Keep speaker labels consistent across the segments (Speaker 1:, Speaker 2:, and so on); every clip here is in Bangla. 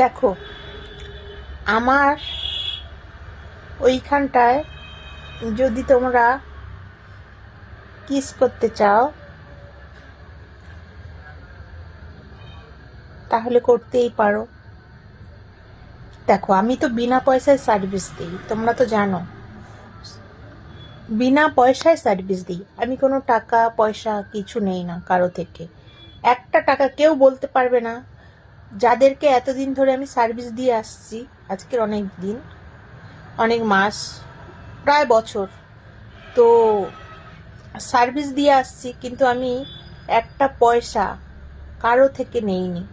Speaker 1: দেখো, আমার ওইখানটায় যদি তোমরা কিস করতে চাও, তাহলে করতেই পারো। দেখো, আমি তো বিনা পয়সায় সার্ভিস দিই, তোমরা তো জানো। বিনা পয়সায় সার্ভিস দিই। আমি কোনো টাকা, পয়সা কিছু নেই না কারও থেকে। একটা টাকা কেউ বলতে পারবে না। যাদেরকে এতদিন ধরে আমি সার্ভিস দিয়ে আসছি, আজকের অনেক দিন, অনেক মাস, প্রায় বছর। তো সার্ভিস দিয়ে আসছি, কিন্তু আমি একটা পয়সা কারও থেকে নেইনি।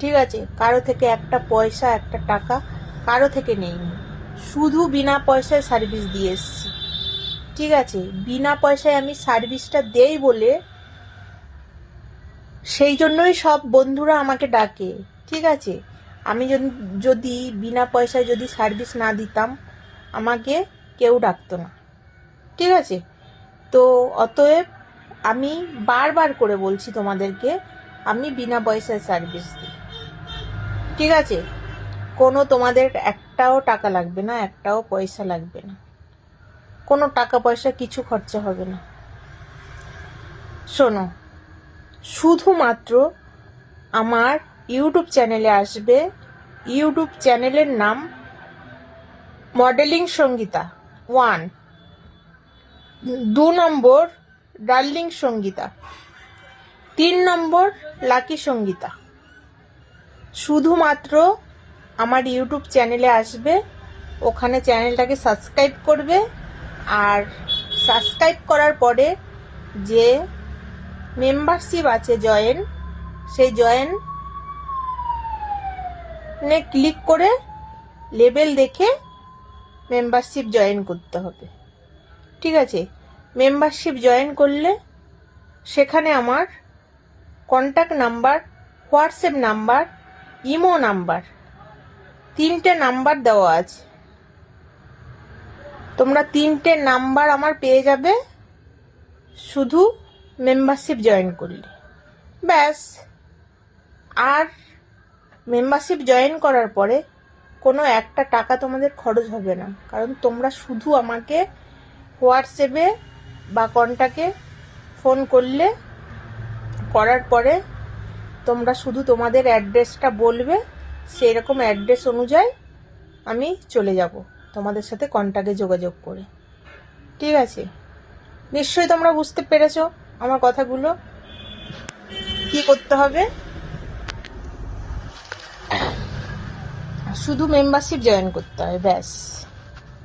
Speaker 1: ঠিক আছে? কারও থেকে একটা পয়সা, একটা টাকা কারও থেকে নেইনি। শুধু বিনা পয়সায় সার্ভিস দিয়ে এসছি। ঠিক আছে, বিনা পয়সায় আমি সার্ভিসটা দেই বলে সেই জন্যই সব বন্ধুরা আমাকে ডাকে, ঠিক আছে? আমি যদি- বিনা পয়সায় যদি সার্ভিস না দিতাম, আমাকে কেউ ডাকতো না, ঠিক আছে? তো অতএব আমি বারবার করে বলছি তোমাদেরকে, আমি বিনা পয়সায় সার্ভিস দিই, ঠিক আছে? কোনো তোমাদের একটাও টাকা লাগবে না, একটাও পয়সা লাগবে না। কোনো টাকা পয়সা কিছু খরচা হবে না। শোনো, শুধুমাত্র আমার ইউটিউব চ্যানেলে আসবে। ইউটিউব চ্যানেলের নাম মডেলিং সঙ্গীতা, ওয়ান। দু নম্বর ডার্লিং সঙ্গীতা, তিন নম্বর লাকি সঙ্গীতা। শুধুমাত্র আমার ইউটিউব চ্যানেলে আসবে, ওখানে চ্যানেলটাকে সাবস্ক্রাইব করবে আর সাবস্ক্রাইব করার পরে যে মেম্বারশিপ আছে জয়েন সেই জয়েন নে ক্লিক করে লেবেল দেখে মেম্বারশিপ জয়েন করতে হবে। ঠিক আছে? মেম্বারশিপ জয়েন করলে সেখানে আমার contact number WhatsApp number imo number তিনটে নাম্বার দেওয়া আছে। তোমরা তিনটে নাম্বার আমার পেয়ে যাবে। শুধু মেম্বারশিপ জয়েন করলে। ব্যাস। আর মেম্বারশিপ জয়েন করার পরে কোনো একটা টাকা তোমাদের খরচ হবে না। কারণ তোমরা শুধু আমাকে হোয়াটসঅ্যাপে বা কন্ট্যাক্টে ফোন করলে, করার পরে তোমরা শুধু তোমাদের অ্যাড্রেসটা বলবে সেই রকম অ্যাড্রেস অনুযায়ী আমি চলে যাব। তোমাদের সাথে কন্ট্যাক্টে যোগাযোগ করে। ঠিক আছে? নিশ্চয়ই তোমরা বুঝতে পেরেছ আমার কথাগুলো। কি করতে হবে? শুধু মেম্বারশিপ জয়েন করতে হয়, ব্যাস।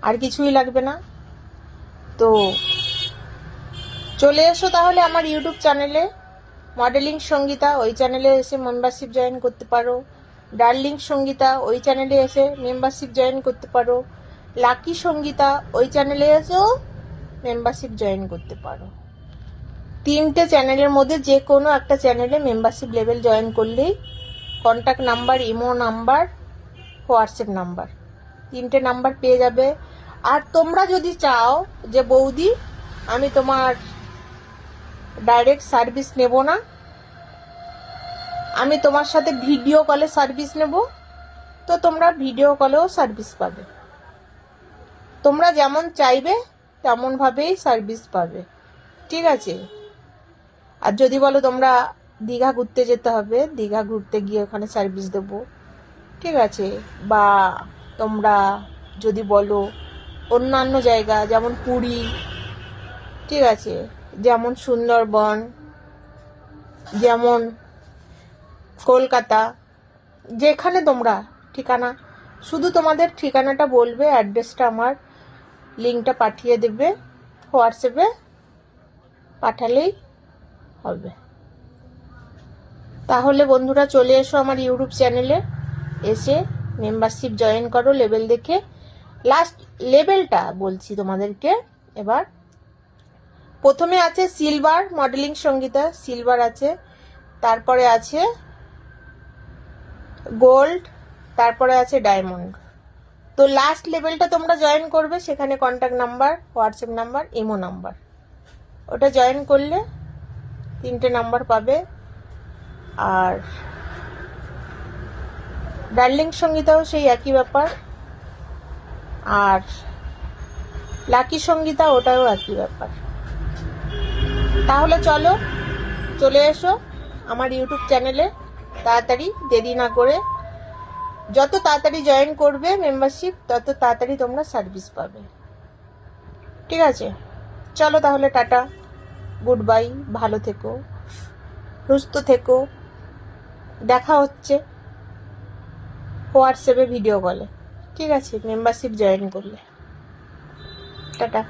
Speaker 1: আর কিছুই লাগবে না। তো, চলে এসো তাহলে আমার ইউটিউব চ্যানেলে। মডেলিং সঙ্গীতা, ওই চ্যানেলে এসে মেম্বারশিপ জয়েন করতে পারো। ডার্লিং সঙ্গীতা, ওই চ্যানেলে এসে মেম্বারশিপ জয়েন করতে পারো। লাকি সঙ্গীতা ওই চ্যানেলে এসেও মেম্বারশিপ জয়েন করতে পারো। তিনটে চ্যানেলের মধ্যে যে কোনো একটা চ্যানেলে মেম্বারশিপ লেভেল জয়েন করলেই contact number imo number WhatsApp number তিনটে নাম্বার পেয়ে যাবে। আর তোমরা যদি চাও যে বৌদি, আমি তোমার ডাইরেক্ট সার্ভিস নেব না, আমি তোমার সাথে ভিডিও কলে সার্ভিস নেব, তো তোমরা ভিডিও কলেও সার্ভিস পাবে। তোমরা যেমন চাইবে, তেমনভাবেই সার্ভিস পাবে। ঠিক আছে? আর যদি বলো তোমরা দীঘা ঘুরতে যেতে হবে, দীঘা ঘুরতে গিয়ে ওখানে সার্ভিস দেবো। ঠিক আছে? বা তোমরা যদি বলো অন্যান্য জায়গা, যেমন পুরী, ঠিক আছে? যেমন সুন্দরবন, যেমন কলকাতা, যেখানে তোমরা ঠিকানা, শুধু তোমাদের ঠিকানাটা বলবে অ্যাড্রেসটা আমার লিঙ্কটা পাঠিয়ে দেবে, হোয়াটসঅ্যাপে পাঠালেই হবে। তাহলে বন্ধুরা চলে এসো আমার ইউটিউব চ্যানেলে, এসে মেম্বারশিপ জয়েন করো লেভেল দেখে। লাস্ট লেভেলটা বলছি তোমাদেরকে এবার। প্রথমে আছে সিলভার মডেলিং সঙ্গীতা সিলভার আছে, তারপরে আছে গোল্ড তারপরে আছে ডায়মন্ড তো লাস্ট লেভেলটা তোমরা জয়েন করবে, সেখানে contact number WhatsApp number imo number ওটা জয়েন করলে তিনটে নাম্বার পাবে। আর ডার্লিং সঙ্গীতাও সেই একই ব্যাপার। আর লাকি সঙ্গীতা ওটাও একই ব্যাপার। তাহলে চলো, চলে এসো আমার ইউটিউব চ্যানেলে তাড়াতাড়ি দেরি না করে যত তাড়াতাড়ি জয়েন করবে মেম্বারশিপ তত তাড়াতাড়ি তোমরা সার্ভিস পাবে। ঠিক আছে? চলো তাহলে টাটা। গুড বাই ভালো থেকো, সুস্থ থেকো। দেখা হচ্ছে হোয়াটসঅ্যাপে ভিডিও কলে ঠিক আছে মেম্বারশিপ জয়েন করলে। টাটা।